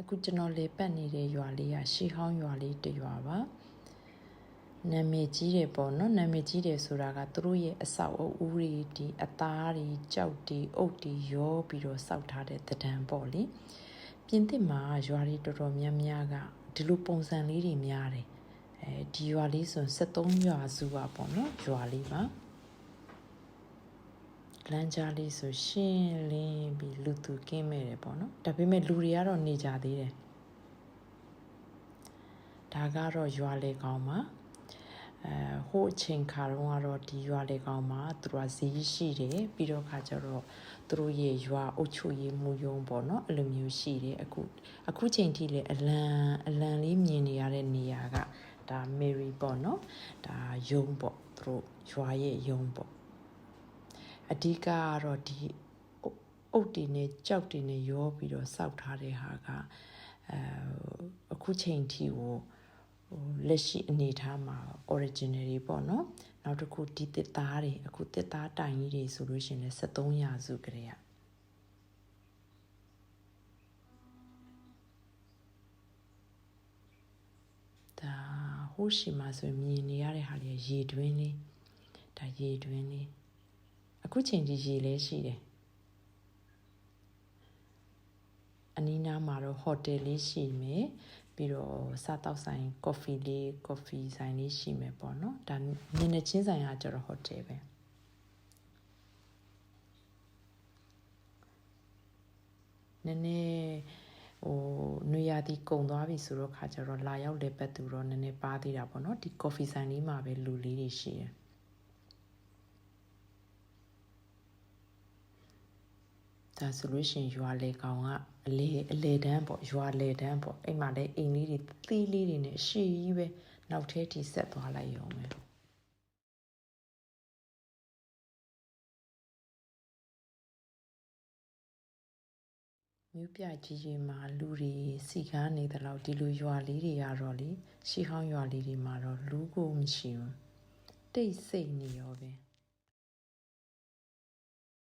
အခုကျွန်တော်လေပတ်နေတဲ့ရွာလေးကရှီဟောင်းရွာလေးတစ်ရွာပါနာမည်ကြီးတယ်ပေါ့နော်နာမည်ကြီးတယ်ဆိုတာကသူတို့ရဲ့အဆောက်အဦတွေဒီအသားတွေကြောက်တွေအုတ်တွေရောပြီးတော့စောက်ထားတဲ့တံတန်ပေါ့လေပြင်သစ်မှာရွာတွေတော်တော်များများကဒီလိုပုံစံလေးတွေများတယ်အဲဒီရွာလေးဆို73ရွာစုပါပေါ့နော်ရွာလေးပါ လမ်းကြားလေးဆိုရှင်းလင်းပြီးလူသူကင်းမဲ့တယ်ပေါ့နော်ဒါပေမဲ့လူတွေကတော့နေကြသေးတယ်ဒါကတော့ရွာလေကောင်းမှာအဲဟိုအချိန်ခါတော့ကတော့ဒီရွာလေကောင်းမှာသူတို့ကဈေးရှိတယ်ပြီးတော့ခါကျတော့သူတို့ရဲ့ရွာအုပ်ချုပ်ရေးမှုယုံပေါ့နော်အဲ့လိုမျိုးရှိတယ်အခုအခုချိန်ထိလေအလံအလံလေးမြင်နေရတဲ့နေရာကဒါမေရီပေါ့နော်ဒါယုံပေါ့သူတို့ရွာရဲ့ယုံပေါ့ အဓိကကတော့ဒီအုတ်တီနဲ့ကြောက်တီနဲ့ရောပြီးတော့စောက်ထားတဲ့ဟာကအဲအခုချိန်ထိကိုဟိုလက်ရှိအနေထားမှာ original တွေပေါ့နော်နောက်တစ်ခုဒီတစ်သားတွေအခုတစ်သားတိုင်ကြီးတွေဆိုလို့ရှိရင်လည်း73ရာစုကလေးอ่ะဒါဟိုရှိမှာဆိုရင်မြင်နေရတဲ့ဟာလေးရေတွင်းလေးဒါရေတွင်းလေး အခုချိန်ကြီးရေလဲရှိတယ်အနီးနားမှာတော့ဟိုတယ်လေးရှိမယ်ပြီးတော့စားတောက်ဆိုင်ကော်ဖီလေးကော်ဖီဆိုင်လေးရှိမယ်ပေါ့နော်ဒါမျက်နှာချင်းဆိုင်ကကျတော့ဟိုတယ်ပဲနည်းနည်းဟိုနွေရာသီကုန်သွားပြီဆိုတော့ခါကျတော့လာရောက်လေပတ်သူတော့နည်းနည်းပါသေးတာပေါ့နော်ဒီကော်ဖီဆိုင်လေးမှာပဲလူလေးတွေရှိတယ် ဒါဆိုလို့ရှိရင်ရွာလေကောင်ကအလေအလေတန်းပေါ့ရွာလေတန်းပေါ့အဲ့မှာလည်းအိမ်လေးတွေသီးလေးတွေနဲ့ရှေ့ကြီးပဲနောက်ထဲထိဆက်သွားလိုက်ရုံပဲမြို့ပြကြီးကြီးမှာလူတွေစီကားနေတယ်လို့ဒီလိုရွာလေးတွေရတော့လေရှီဟောင်းရွာလေးတွေမှာတော့လူကိုမရှိဘူးတိတ်ဆိတ်နေရောပဲ